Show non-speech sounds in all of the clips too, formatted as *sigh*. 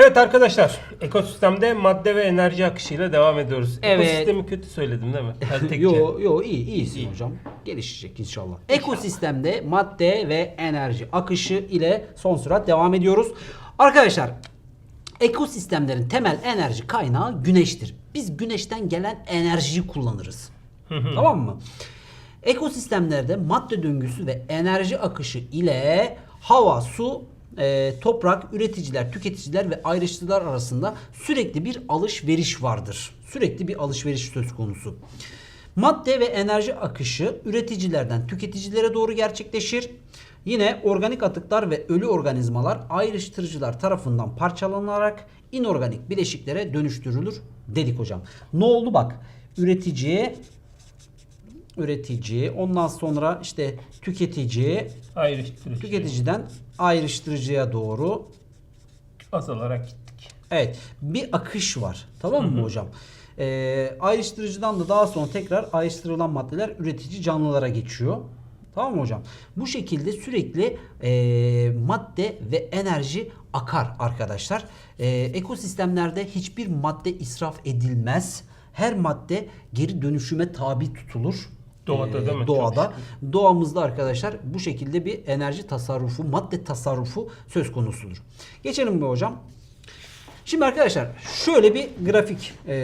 Evet arkadaşlar, ekosistemde madde ve enerji akışıyla devam ediyoruz. Evet. Ekosistemi kötü söyledim değil mi? *laughs* Ben tek Yo yo iyi iyisin İyi. hocam. Gelişecek inşallah. Ekosistemde madde ve enerji akışı ile son sürat devam ediyoruz. Arkadaşlar ekosistemlerin temel enerji kaynağı güneştir. Biz güneşten gelen enerjiyi kullanırız. tamam mı? Ekosistemlerde madde döngüsü ve enerji akışı ile hava, su, e, toprak, üreticiler, tüketiciler ve ayrıştırıcılar arasında sürekli bir alışveriş vardır. Sürekli bir alışveriş söz konusu. Madde ve enerji akışı üreticilerden tüketicilere doğru gerçekleşir. Yine organik atıklar ve ölü organizmalar ayrıştırıcılar tarafından parçalanarak inorganik bileşiklere dönüştürülür dedik hocam. Ne oldu bak? Üreticiye üretici, ondan sonra işte tüketici, ayrıştırıcı tüketiciden ayrıştırıcıya doğru azalarak gittik. Evet bir akış var. Tamam mı hocam? Ee, ayrıştırıcıdan da daha sonra tekrar ayrıştırılan maddeler üretici canlılara geçiyor. Tamam mı hocam? Bu şekilde sürekli e, madde ve enerji akar arkadaşlar. E, ekosistemlerde hiçbir madde israf edilmez. Her madde geri dönüşüme tabi tutulur. Doğada Ee, değil mi? Doğada. Doğamızda arkadaşlar bu şekilde bir enerji tasarrufu, madde tasarrufu söz konusudur. Geçelim mi hocam? Şimdi arkadaşlar şöyle bir grafik e,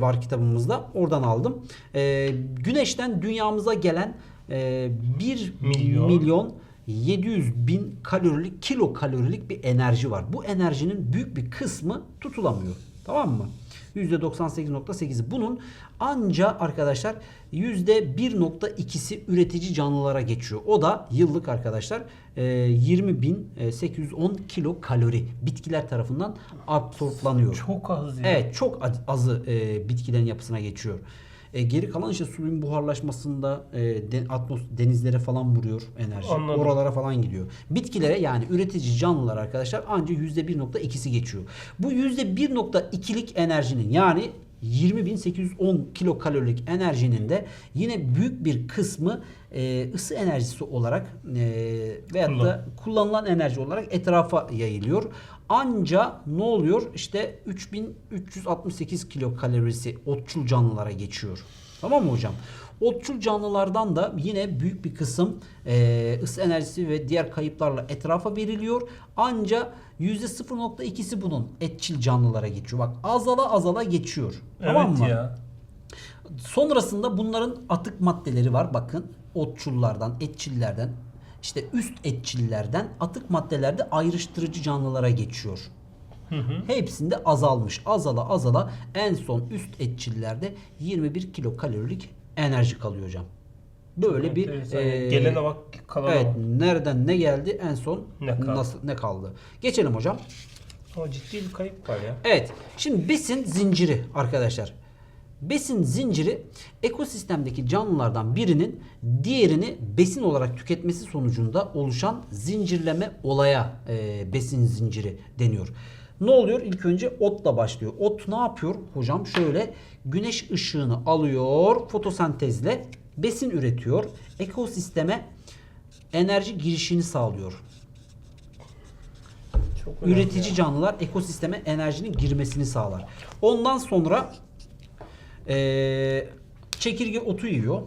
var kitabımızda. Oradan aldım. E, güneşten dünyamıza gelen e, 1 Milyon. milyon 700 bin kalorilik, kilo kalorilik bir enerji var. Bu enerjinin büyük bir kısmı tutulamıyor. Tamam mı? %98.8'i. Bunun anca arkadaşlar %1.2'si üretici canlılara geçiyor. O da yıllık arkadaşlar e, 20.810 kilo kalori bitkiler tarafından absorplanıyor. Çok az ya. Evet çok az- azı e, bitkilerin yapısına geçiyor. E, geri kalan işte suyun buharlaşmasında e, de- atmos denizlere falan vuruyor enerji. Anladım. Oralara falan gidiyor. Bitkilere yani üretici canlılar arkadaşlar ancak %1.2'si geçiyor. Bu %1.2'lik enerjinin yani 20.810 kilokalorilik enerjinin de yine büyük bir kısmı e, ısı enerjisi olarak e, veyahut da Kullan- kullanılan enerji olarak etrafa yayılıyor. Anca ne oluyor? İşte 3368 kilokalorisi otçul canlılara geçiyor. Tamam mı hocam? Otçul canlılardan da yine büyük bir kısım e, ısı enerjisi ve diğer kayıplarla etrafa veriliyor. Anca %0.2'si bunun etçil canlılara geçiyor. Bak azala azala geçiyor. tamam evet mı? ya. Sonrasında bunların atık maddeleri var. Bakın otçullardan, etçillerden, işte üst etçillerden atık maddelerde ayrıştırıcı canlılara geçiyor. Hepsinde azalmış. Azala azala en son üst etçillerde 21 kilokalorilik enerji kalıyor hocam. Böyle bir eee, Gelene bak kalana Evet, bak. nereden ne geldi en son Ne kaldı? nasıl ne kaldı? Geçelim hocam. Ama ciddi bir kayıp var ya. Evet. Şimdi besin zinciri arkadaşlar. Besin zinciri ekosistemdeki canlılardan birinin diğerini besin olarak tüketmesi sonucunda oluşan zincirleme olaya e, besin zinciri deniyor. Ne oluyor? İlk önce otla başlıyor. Ot ne yapıyor hocam? Şöyle güneş ışığını alıyor fotosentezle besin üretiyor. Ekosisteme enerji girişini sağlıyor. Çok Üretici ya. canlılar ekosisteme enerjinin girmesini sağlar. Ondan sonra eee, çekirge otu yiyor.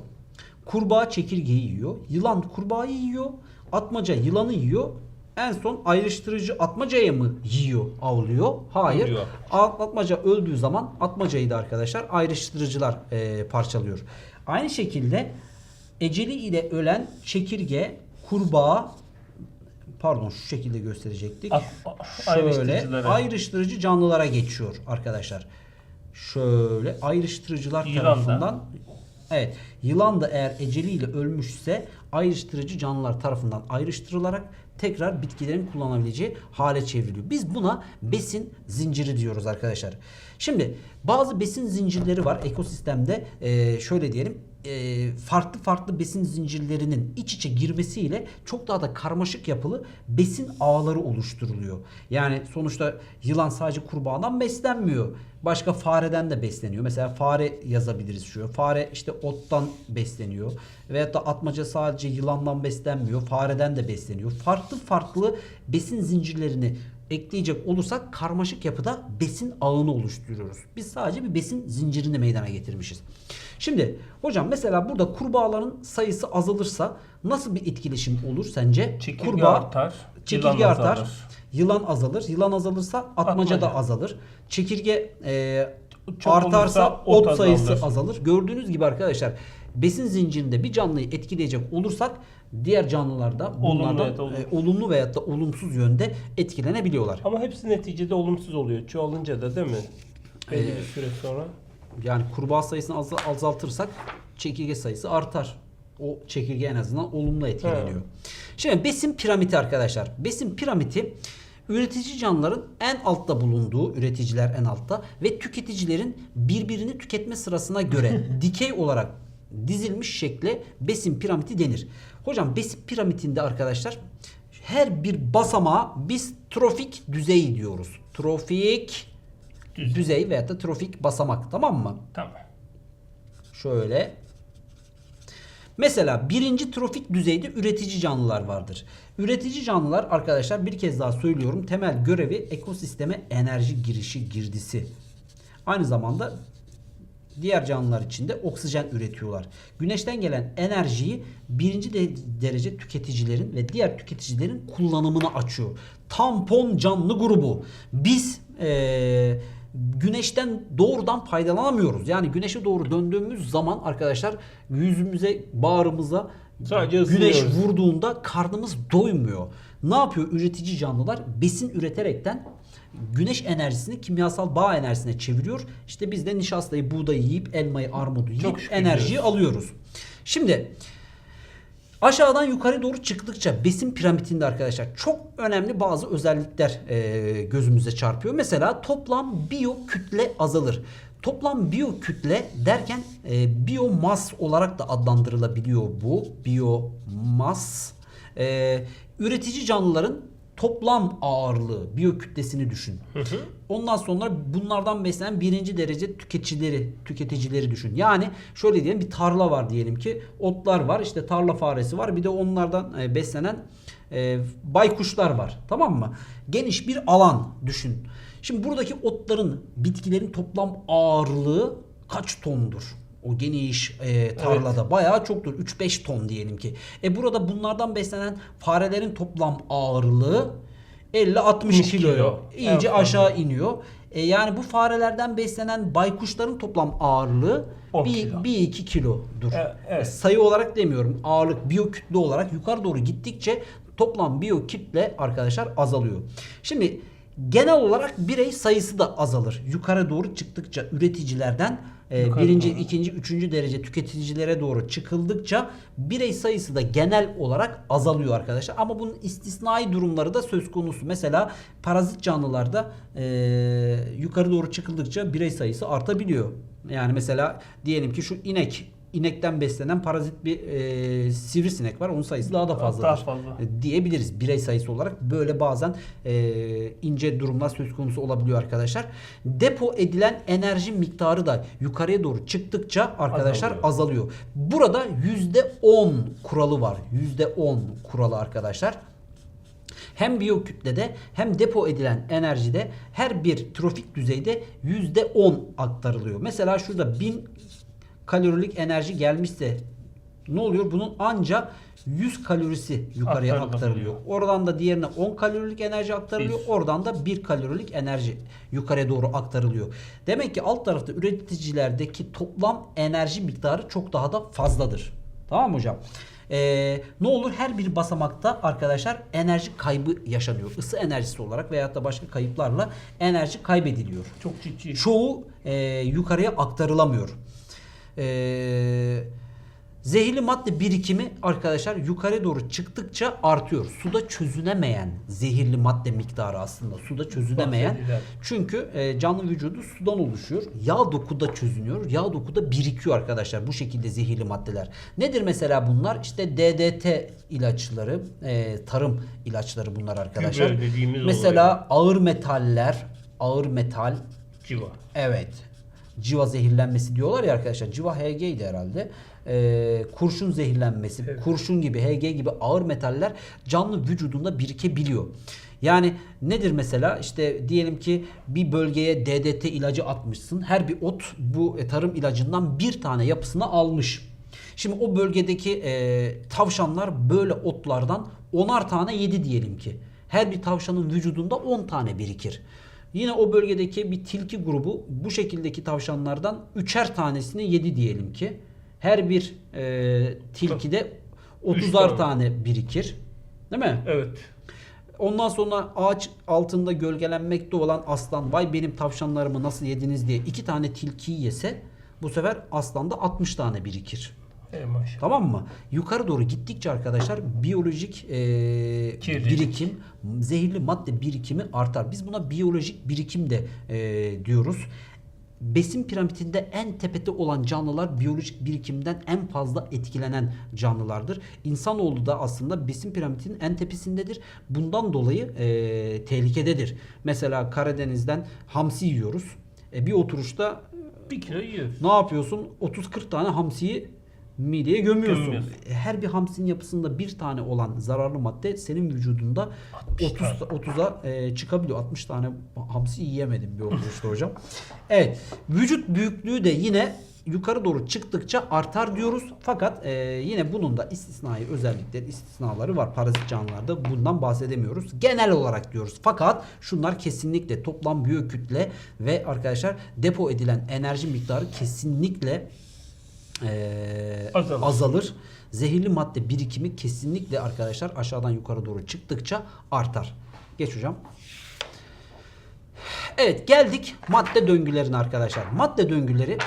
Kurbağa çekirgeyi yiyor. Yılan kurbağayı yiyor. Atmaca yılanı yiyor. En son ayrıştırıcı atmacaya mı yiyor, avlıyor? Hayır. At- Atmaca öldüğü zaman atmacayı da arkadaşlar ayrıştırıcılar eee, parçalıyor. Aynı şekilde eceli ile ölen çekirge, kurbağa pardon şu şekilde gösterecektik. At- Şöyle ayrıştırıcı canlılara geçiyor arkadaşlar. Şöyle ayrıştırıcılar Yılan da. tarafından Evet, yılan da eğer eceliyle ölmüşse ayrıştırıcı canlılar tarafından ayrıştırılarak tekrar bitkilerin kullanabileceği hale çevriliyor. Biz buna besin zinciri diyoruz arkadaşlar. Şimdi bazı besin zincirleri var ekosistemde. Ee, şöyle diyelim farklı farklı besin zincirlerinin iç içe girmesiyle çok daha da karmaşık yapılı besin ağları oluşturuluyor. Yani sonuçta yılan sadece kurbağadan beslenmiyor. Başka fareden de besleniyor. Mesela fare yazabiliriz şu. Fare işte ottan besleniyor. Veyahut da atmaca sadece yılandan beslenmiyor. Fareden de besleniyor. Farklı farklı besin zincirlerini ekleyecek olursak karmaşık yapıda besin ağını oluşturuyoruz. Biz sadece bir besin zincirini meydana getirmişiz. Şimdi hocam mesela burada kurbağaların sayısı azalırsa nasıl bir etkileşim olur sence? Çekirge artar, Çekirge yılan artar. azalır. Yılan azalır. Yılan azalırsa atmaca, da Atmaca. azalır. Çekirge e, Çok artarsa ot ot sayısı azalır. Gördüğünüz gibi arkadaşlar besin zincirinde bir canlıyı etkileyecek olursak diğer canlılarda Olumlu bunlardan ya da olumsuz. e, olumlu veyahut da olumsuz yönde etkilenebiliyorlar. Ama hepsi neticede olumsuz oluyor. Çoğalınca da değil mi? Belli Ee, bir süre sonra. Yani kurbağa sayısını az- azaltırsak çekirge sayısı artar. O çekirge en azından olumlu etkileniyor. Şimdi besin piramidi arkadaşlar. Besin piramidi üretici canlıların en altta bulunduğu üreticiler en altta ve tüketicilerin birbirini tüketme sırasına göre *laughs* dikey olarak dizilmiş şekle besin piramidi denir. Hocam besin piramidinde arkadaşlar her bir basamağa biz trofik düzey diyoruz. Trofik Düzey. düzey veyahut da trofik basamak tamam mı? Tamam. Şöyle. Mesela birinci trofik düzeyde üretici canlılar vardır. Üretici canlılar arkadaşlar bir kez daha söylüyorum temel görevi ekosisteme enerji girişi girdisi. Aynı zamanda diğer canlılar için de oksijen üretiyorlar. Güneşten gelen enerjiyi birinci de- derece tüketicilerin ve diğer tüketicilerin kullanımına açıyor. Tampon canlı grubu. Biz eee, güneşten doğrudan faydalanamıyoruz. Yani güneşe doğru döndüğümüz zaman arkadaşlar yüzümüze, bağrımıza Sadece güneş ısınıyoruz. vurduğunda karnımız doymuyor. Ne yapıyor üretici canlılar? Besin üreterekten güneş enerjisini kimyasal bağ enerjisine çeviriyor. İşte biz de nişastayı, buğdayı yiyip, elmayı, armudu yiyip şükür enerjiyi diyoruz. alıyoruz. Şimdi aşağıdan yukarı doğru çıktıkça besin piramidinde arkadaşlar çok önemli bazı özellikler e, gözümüze çarpıyor. Mesela toplam biyo kütle azalır. Toplam biyo kütle derken e, biyomas olarak da adlandırılabiliyor bu. Biyomas. E, üretici canlıların toplam ağırlığı, biyo kütlesini düşün. Ondan sonra bunlardan beslenen birinci derece tüketicileri, tüketicileri düşün. Yani şöyle diyelim bir tarla var diyelim ki otlar var işte tarla faresi var bir de onlardan e, beslenen e, baykuşlar var tamam mı? Geniş bir alan düşün. Şimdi buradaki otların bitkilerin toplam ağırlığı kaç tondur? O geniş e, tarlada bayağı çoktur. 3-5 ton diyelim ki. E burada bunlardan beslenen farelerin toplam ağırlığı 50-60 60 kilo. kilo. İyice fazla. aşağı iniyor. E, yani bu farelerden beslenen baykuşların toplam ağırlığı 10 bir, kilo. bir iki kilodur. E, evet. Sayı olarak demiyorum. Ağırlık, biyo kütle olarak yukarı doğru gittikçe toplam biyo kütle arkadaşlar azalıyor. Şimdi genel olarak birey sayısı da azalır. Yukarı doğru çıktıkça üreticilerden e, Yukarı birinci, doğru. ikinci, üçüncü derece tüketicilere doğru çıkıldıkça birey sayısı da genel olarak azalıyor arkadaşlar. Ama bunun istisnai durumları da söz konusu. Mesela parazit canlılarda e, yukarı doğru çıkıldıkça birey sayısı artabiliyor. Yani mesela diyelim ki şu inek inekten beslenen parazit bir e, sivrisinek var. Onun sayısı daha da fazladır. Daha fazla. E, diyebiliriz birey sayısı olarak. Böyle bazen e, ince durumlar söz konusu olabiliyor arkadaşlar. Depo edilen enerji miktarı da yukarıya doğru çıktıkça arkadaşlar Azalıyor. azalıyor. Burada %10 kuralı var. %10 kuralı arkadaşlar. Hem biyokütlede hem depo edilen enerjide her bir trofik düzeyde %10 aktarılıyor. Mesela şurada 1000 kalorilik enerji gelmişse ne oluyor? Bunun anca 100 kalorisi yukarıya aktarılıyor. Oradan da diğerine 10 kalorilik enerji aktarılıyor. Oradan da 1 kalorilik enerji yukarıya doğru aktarılıyor. Demek ki alt tarafta üreticilerdeki toplam enerji miktarı çok daha da fazladır. Tamam mı hocam? Ee, ne olur her bir basamakta arkadaşlar enerji kaybı yaşanıyor. Isı enerjisi olarak veyahut da başka kayıplarla enerji kaybediliyor. Çok ciddi. Çoğu e, yukarıya aktarılamıyor. E, zehirli madde birikimi arkadaşlar yukarı doğru çıktıkça artıyor. Suda çözünemeyen zehirli madde miktarı aslında suda çözünemeyen. Çünkü e, canlı vücudu sudan oluşuyor. Yağ dokuda çözünüyor. Yağ dokuda birikiyor arkadaşlar bu şekilde zehirli maddeler. Nedir mesela bunlar? İşte DDT ilaçları, e, tarım ilaçları bunlar arkadaşlar. Mesela ağır metaller, ağır metal, Civa. evet. Civa zehirlenmesi diyorlar ya arkadaşlar. Civa HG'ydi herhalde. Ee, kurşun zehirlenmesi, Evet. kurşun gibi, HG gibi ağır metaller canlı vücudunda birikebiliyor. Yani nedir mesela işte diyelim ki bir bölgeye DDT ilacı atmışsın. Her bir ot bu e, tarım ilacından bir tane yapısını almış. Şimdi o bölgedeki e, tavşanlar böyle otlardan onar tane yedi diyelim ki. Her bir tavşanın vücudunda 10 tane birikir. Yine o bölgedeki bir tilki grubu bu şekildeki tavşanlardan üçer tanesini yedi diyelim ki. Her bir e, tilkide 30'ar tane. tane birikir. Değil mi? Evet. Ondan sonra ağaç altında gölgelenmekte olan aslan vay benim tavşanlarımı nasıl yediniz diye iki tane tilkiyi yese bu sefer aslanda 60 tane birikir. Ey maşallah. Tamam mı? Yukarı doğru gittikçe arkadaşlar biyolojik e, birikim, zehirli madde birikimi artar. Biz buna biyolojik birikim de e, diyoruz. Besin piramidinde en tepede olan canlılar biyolojik birikimden en fazla etkilenen canlılardır. İnsanoğlu da aslında besin piramidinin en tepesindedir. Bundan dolayı e, tehlikededir. Mesela Karadeniz'den hamsi yiyoruz. E, bir oturuşta Bir kilo yiyoruz. ne yapıyorsun? 30-40 tane hamsiyi mideye gömüyorsun. Gömüyorsun. Her bir hamsinin yapısında bir tane olan zararlı madde senin vücudunda 60 30 tane. 30'a e, çıkabiliyor. 60 tane hamsi yiyemedim bir oturuşta hocam. Evet. Vücut büyüklüğü de yine yukarı doğru çıktıkça artar diyoruz. Fakat e, yine bunun da istisnai özellikleri, istisnaları var. Parazit canlılarda bundan bahsedemiyoruz. Genel olarak diyoruz. Fakat şunlar kesinlikle toplam biyokütle ve arkadaşlar depo edilen enerji miktarı kesinlikle e, Azalır. azalır. Zehirli madde birikimi kesinlikle arkadaşlar aşağıdan yukarı doğru çıktıkça artar. Geç hocam. Evet geldik madde döngülerine arkadaşlar. Madde döngüleri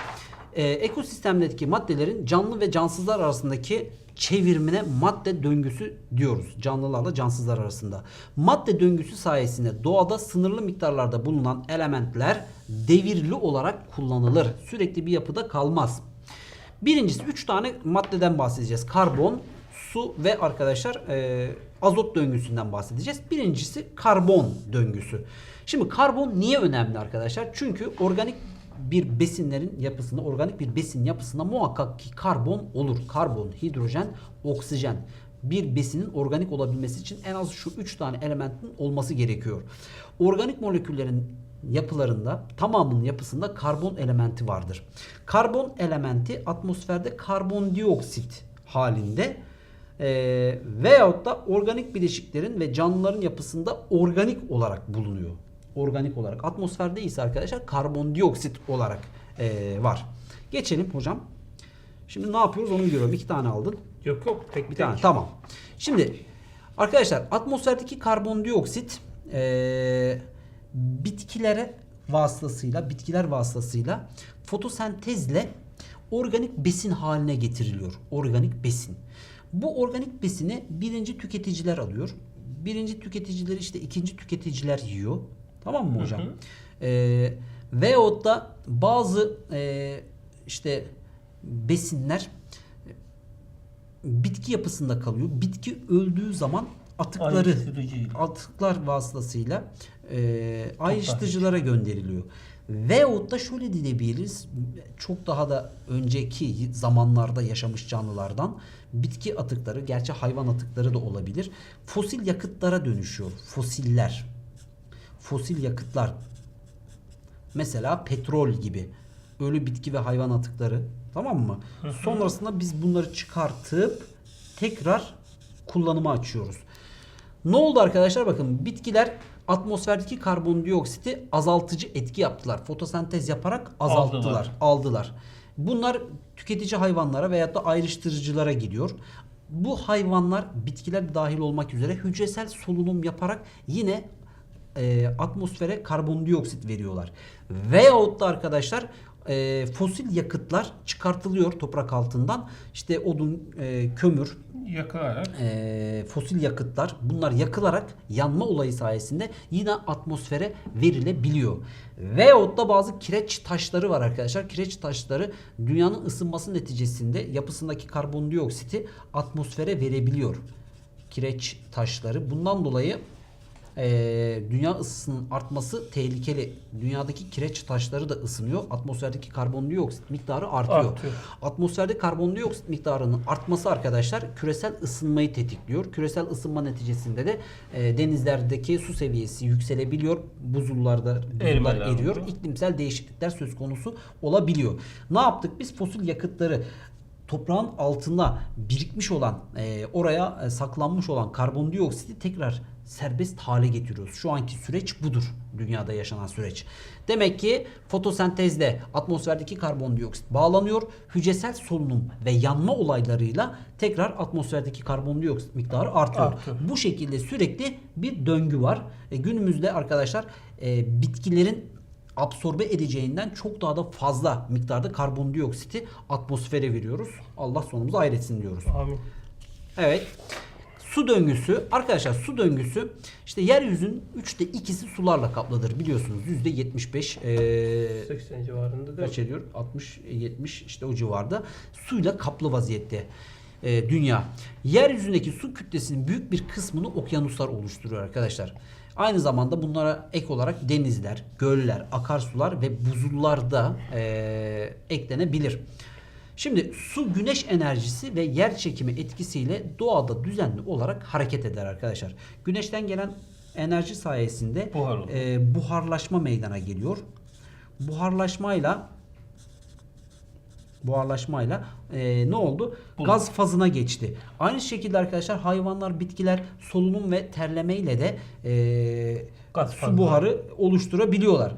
e, ekosistemdeki maddelerin canlı ve cansızlar arasındaki çevirmine madde döngüsü diyoruz. Canlılarla cansızlar arasında. Madde döngüsü sayesinde doğada sınırlı miktarlarda bulunan elementler devirli olarak kullanılır. Sürekli bir yapıda kalmaz. Birincisi 3 tane maddeden bahsedeceğiz. Karbon, su ve arkadaşlar e, azot döngüsünden bahsedeceğiz. Birincisi karbon döngüsü. Şimdi karbon niye önemli arkadaşlar? Çünkü organik bir besinlerin yapısında, organik bir besin yapısında muhakkak ki karbon olur. Karbon, hidrojen, oksijen. Bir besinin organik olabilmesi için en az şu 3 tane elementin olması gerekiyor. Organik moleküllerin yapılarında tamamının yapısında karbon elementi vardır. Karbon elementi atmosferde karbondioksit halinde e, veyahut da organik bileşiklerin ve canlıların yapısında organik olarak bulunuyor. Organik olarak. Atmosferde ise arkadaşlar karbondioksit olarak e, var. Geçelim hocam. Şimdi ne yapıyoruz onu görüyorum. İki tane aldın. Yok yok tek Bir tek. tane tamam. Şimdi arkadaşlar atmosferdeki karbondioksit eee bitkilere vasıtasıyla bitkiler vasıtasıyla fotosentezle organik besin haline getiriliyor. Organik besin. Bu organik besini birinci tüketiciler alıyor. Birinci tüketiciler işte ikinci tüketiciler yiyor. Tamam mı hocam? Eee veyahut da bazı eee, işte besinler bitki yapısında kalıyor. Bitki öldüğü zaman atıkları atıklar vasıtasıyla e, ayrıştırıcılara gönderiliyor. Veyahut da şöyle diyebiliriz. Çok daha da önceki zamanlarda yaşamış canlılardan bitki atıkları, gerçi hayvan atıkları da olabilir. Fosil yakıtlara dönüşüyor. Fosiller. Fosil yakıtlar. Mesela petrol gibi. Ölü bitki ve hayvan atıkları. Tamam mı? Sonrasında biz bunları çıkartıp tekrar kullanıma açıyoruz. Ne oldu arkadaşlar? Bakın bitkiler atmosferdeki karbondioksiti azaltıcı etki yaptılar. Fotosentez yaparak azalttılar, Aldılar. aldılar. Bunlar tüketici hayvanlara veyahut da ayrıştırıcılara gidiyor. Bu hayvanlar bitkiler dahil olmak üzere hücresel solunum yaparak yine e, atmosfere karbondioksit veriyorlar. Veyahut da arkadaşlar e, fosil yakıtlar çıkartılıyor toprak altından. İşte odun, e, kömür, Yakarak. e, fosil yakıtlar bunlar yakılarak yanma olayı sayesinde yine atmosfere verilebiliyor. Veyahut da bazı kireç taşları var arkadaşlar. Kireç taşları dünyanın ısınması neticesinde yapısındaki karbondioksiti atmosfere verebiliyor. Kireç taşları. Bundan dolayı Ee, dünya ısısının artması tehlikeli. Dünyadaki kireç taşları da ısınıyor. Atmosferdeki karbondioksit miktarı artıyor. Artıyor. Atmosferde karbondioksit miktarının artması arkadaşlar küresel ısınmayı tetikliyor. Küresel ısınma neticesinde de e, denizlerdeki su seviyesi yükselebiliyor. Buzullarda buzullar eriyor. oluyor. İklimsel değişiklikler söz konusu olabiliyor. Ne yaptık? Biz fosil yakıtları toprağın altında birikmiş olan, e, oraya e, saklanmış olan karbondioksiti tekrar serbest hale getiriyoruz. Şu anki süreç budur. Dünyada yaşanan süreç. Demek ki fotosentezde atmosferdeki karbondioksit bağlanıyor. Hücresel solunum ve yanma olaylarıyla tekrar atmosferdeki karbondioksit miktarı artıyor. Artıyor. Bu şekilde sürekli bir döngü var. E, günümüzde arkadaşlar e, bitkilerin absorbe edeceğinden çok daha da fazla miktarda karbondioksiti atmosfere veriyoruz. Allah sonumuzu hayretsin diyoruz. Amin. Evet. Su döngüsü arkadaşlar su döngüsü işte yeryüzünün üçte ikisi sularla kaplıdır biliyorsunuz yüzde 75 eee 80 civarında da. kaç ediyor 60 70 işte o civarda suyla kaplı vaziyette eee, dünya. Yeryüzündeki su kütlesinin büyük bir kısmını okyanuslar oluşturuyor arkadaşlar. Aynı zamanda bunlara ek olarak denizler, göller, akarsular ve buzullar da eee, eklenebilir. Şimdi su güneş enerjisi ve yer çekimi etkisiyle doğada düzenli olarak hareket eder arkadaşlar. Güneşten gelen enerji sayesinde Buhar e, buharlaşma meydana geliyor. Buharlaşmayla buharlaşmayla e, ne oldu? Gaz fazına geçti. Aynı şekilde arkadaşlar hayvanlar, bitkiler solunum ve terlemeyle de e, Gaz su fazı. buharı oluşturabiliyorlar.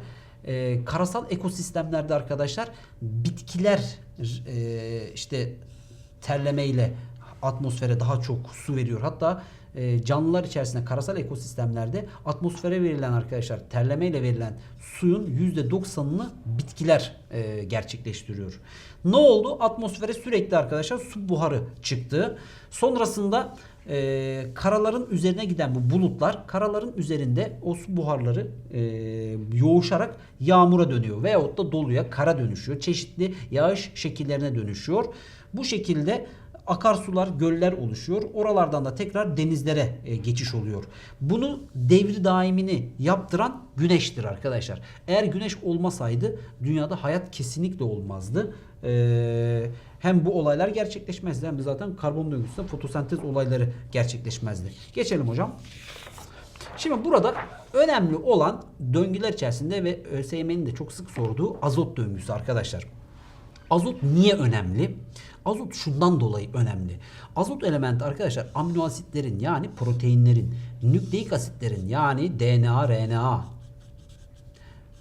E, karasal ekosistemlerde arkadaşlar bitkiler e, işte terlemeyle atmosfere daha çok su veriyor. Hatta e, canlılar içerisinde karasal ekosistemlerde atmosfere verilen arkadaşlar terlemeyle verilen suyun %90'ını bitkiler e, gerçekleştiriyor. Ne oldu? Atmosfere sürekli arkadaşlar su buharı çıktı. Sonrasında e, karaların üzerine giden bu bulutlar karaların üzerinde o su buharları e, yoğuşarak yağmura dönüyor veyahut da doluya kara dönüşüyor. Çeşitli yağış şekillerine dönüşüyor. Bu şekilde akarsular, göller oluşuyor. Oralardan da tekrar denizlere e, geçiş oluyor. Bunu devri daimini yaptıran güneştir arkadaşlar. Eğer güneş olmasaydı dünyada hayat kesinlikle olmazdı. Ee, hem bu olaylar gerçekleşmezdi hem de zaten karbon döngüsünde fotosentez olayları gerçekleşmezdi. Geçelim hocam. Şimdi burada önemli olan döngüler içerisinde ve ÖSYM'nin de çok sık sorduğu azot döngüsü arkadaşlar. Azot niye önemli? Azot şundan dolayı önemli. Azot elementi arkadaşlar amino asitlerin yani proteinlerin, nükleik asitlerin yani DNA, RNA,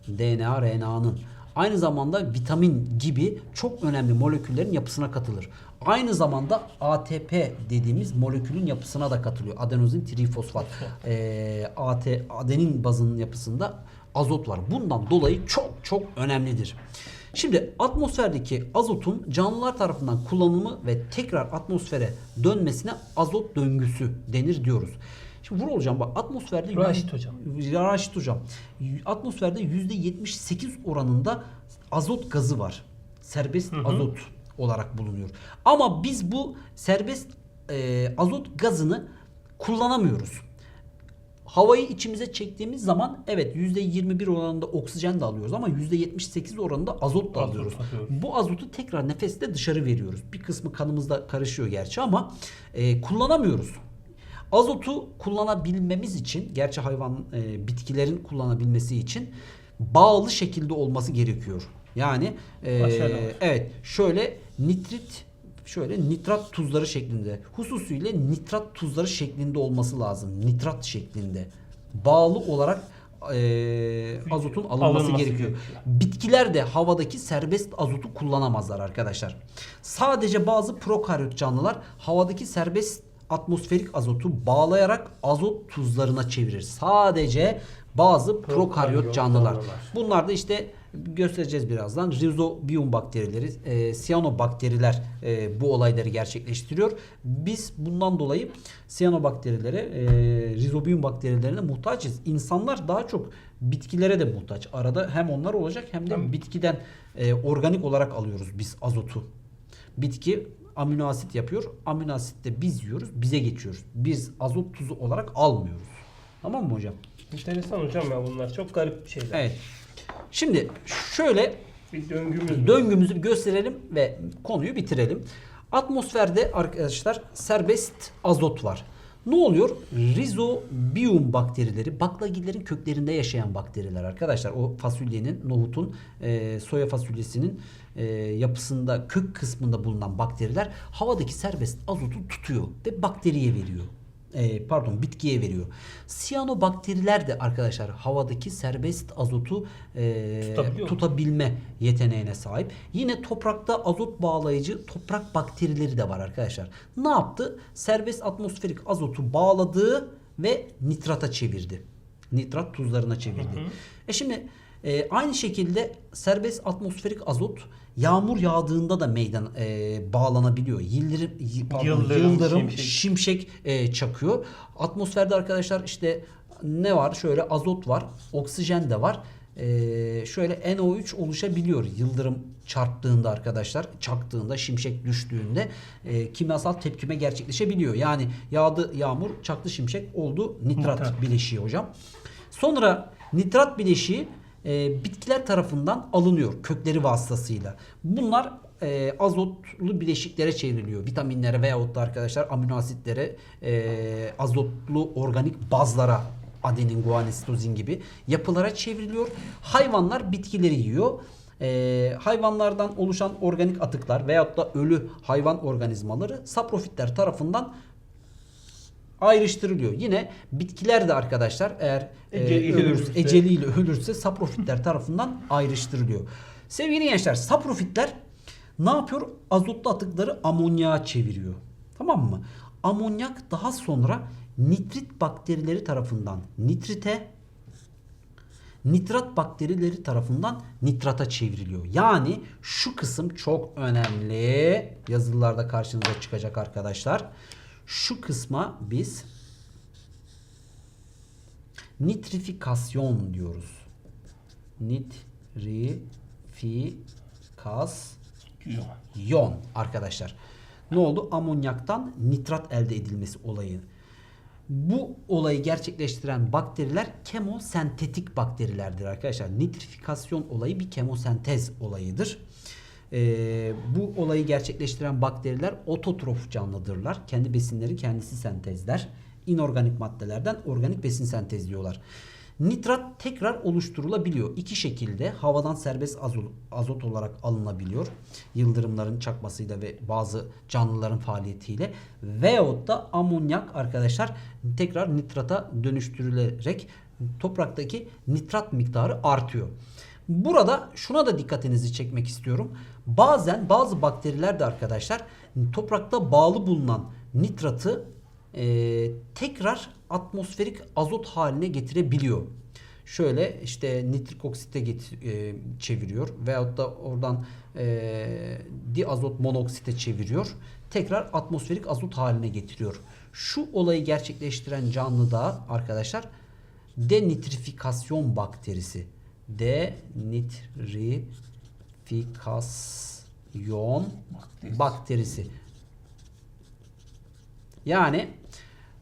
DNA, RNA'nın aynı zamanda vitamin gibi çok önemli moleküllerin yapısına katılır. Aynı zamanda ATP dediğimiz molekülün yapısına da katılıyor. Adenozin trifosfat. Ee, AT, adenin bazının yapısında azot var. Bundan dolayı çok çok önemlidir. Şimdi atmosferdeki azotun canlılar tarafından kullanımı ve tekrar atmosfere dönmesine azot döngüsü denir diyoruz. Şimdi vur hocam bak atmosferde Raşit hocam. Raşit hocam. Atmosferde %78 oranında azot gazı var. Serbest azot olarak bulunuyor. Ama biz bu serbest e, azot gazını kullanamıyoruz. Havayı içimize çektiğimiz zaman evet %21 oranında oksijen de alıyoruz ama %78 oranında azot da Azot alıyoruz. alıyoruz. Bu azotu tekrar nefeste dışarı veriyoruz. Bir kısmı kanımızda karışıyor gerçi ama e, kullanamıyoruz. Azotu kullanabilmemiz için, gerçi hayvan e, bitkilerin kullanabilmesi için bağlı şekilde olması gerekiyor. Yani e, Başarılı. evet şöyle nitrit şöyle nitrat tuzları şeklinde hususuyla nitrat tuzları şeklinde olması lazım. Nitrat şeklinde. Bağlı olarak e, azotun alınması, Alınması gerekiyor. gerekiyor. Bitkiler de havadaki serbest azotu kullanamazlar arkadaşlar. Sadece bazı prokaryot canlılar havadaki serbest atmosferik azotu bağlayarak azot tuzlarına çevirir. Sadece bazı prokaryot canlılar. Bunlar da işte göstereceğiz birazdan. Rhizobium bakterileri, e, siyanobakteriler e, bu olayları gerçekleştiriyor. Biz bundan dolayı siyanobakterilere, e, rhizobium bakterilerine muhtaçız. İnsanlar daha çok bitkilere de muhtaç. Arada hem onlar olacak hem de Hem- bitkiden e, organik olarak alıyoruz biz azotu. Bitki amino asit yapıyor. Amino asit de biz yiyoruz, bize geçiyor. Biz azot tuzu olarak almıyoruz. Tamam mı hocam? Enteresan hocam ya bunlar çok garip şeyler. Evet. Şimdi şöyle Bir döngümüz. döngümüzü bir gösterelim ve konuyu bitirelim. Atmosferde arkadaşlar serbest azot var. Ne oluyor? Rhizobium bakterileri, baklagillerin köklerinde yaşayan bakteriler arkadaşlar. O fasulyenin, nohutun, e, soya fasulyesinin e, yapısında, kök kısmında bulunan bakteriler havadaki serbest azotu tutuyor ve bakteriye veriyor. E, pardon bitkiye veriyor. Siyanobakteriler de arkadaşlar havadaki serbest azotu e, Tutabiliyor mu? tutabilme yeteneğine sahip. Yine toprakta azot bağlayıcı toprak bakterileri de var arkadaşlar. Ne yaptı? Serbest atmosferik azotu bağladı ve nitrata çevirdi. Nitrat tuzlarına çevirdi. E şimdi e, aynı şekilde serbest atmosferik azot yağmur yağdığında da meydan e, bağlanabiliyor. Yıldırım, pardon, Yıldırım, yıldırım, şimşek. şimşek e, çakıyor. Atmosferde arkadaşlar işte ne var? Şöyle azot var, oksijen de var. E, şöyle NO3 oluşabiliyor yıldırım çarptığında arkadaşlar, çaktığında, şimşek düştüğünde e, kimyasal tepkime gerçekleşebiliyor. Yani yağdı yağmur, çaktı şimşek oldu nitrat, Nitrat. bileşiği hocam. Sonra nitrat bileşiği e, bitkiler tarafından alınıyor kökleri vasıtasıyla. Bunlar e, azotlu bileşiklere çevriliyor. Vitaminlere veyahut da arkadaşlar amino asitlere, e, azotlu organik bazlara adenin, guanin, sitozin gibi yapılara çevriliyor. Hayvanlar bitkileri yiyor. E, hayvanlardan oluşan organik atıklar veyahut da ölü hayvan organizmaları saprofitler tarafından ayrıştırılıyor. Yine bitkiler de arkadaşlar eğer e, Eceliyle ölürse, ölürse. eceliyle ölürse saprofitler tarafından ayrıştırılıyor. Sevgili gençler saprofitler ne yapıyor? Azotlu atıkları amonyağa çeviriyor. Tamam mı? Amonyak daha sonra nitrit bakterileri tarafından nitrite nitrat bakterileri tarafından nitrata çevriliyor. Yani şu kısım çok önemli. Yazılılarda karşınıza çıkacak arkadaşlar. Şu kısma biz nitrifikasyon diyoruz. Nitrifikasyon arkadaşlar. Ne oldu? Amonyaktan nitrat elde edilmesi olayı. Bu olayı gerçekleştiren bakteriler kemosentetik bakterilerdir arkadaşlar. Nitrifikasyon olayı bir kemosentez olayıdır. Ee, bu olayı gerçekleştiren bakteriler ototrof canlıdırlar. Kendi besinleri kendisi sentezler. İnorganik maddelerden organik besin sentezliyorlar. Nitrat tekrar oluşturulabiliyor. İki şekilde havadan serbest azo- azot olarak alınabiliyor. Yıldırımların çakmasıyla ve bazı canlıların faaliyetiyle veyahut da amonyak arkadaşlar tekrar nitrata dönüştürülerek topraktaki nitrat miktarı artıyor. Burada şuna da dikkatinizi çekmek istiyorum. Bazen bazı bakteriler de arkadaşlar toprakta bağlı bulunan nitratı e, tekrar atmosferik azot haline getirebiliyor. Şöyle işte nitrik oksite e, çeviriyor veyahut da oradan e, diazot monoksite çeviriyor. Tekrar atmosferik azot haline getiriyor. Şu olayı gerçekleştiren canlı da arkadaşlar denitrifikasyon bakterisi. Denitrifikasyon bakterisi. Yani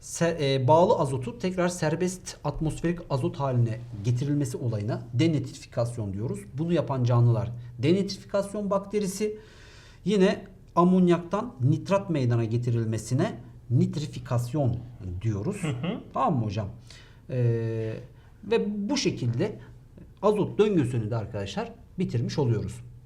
se- e, bağlı azotu tekrar serbest atmosferik azot haline getirilmesi olayına denitrifikasyon diyoruz. Bunu yapan canlılar denitrifikasyon bakterisi. Yine amonyaktan nitrat meydana getirilmesine nitrifikasyon diyoruz. Tamam mı hocam? Ee, ve bu şekilde azot döngüsünü de arkadaşlar bitirmiş oluyoruz.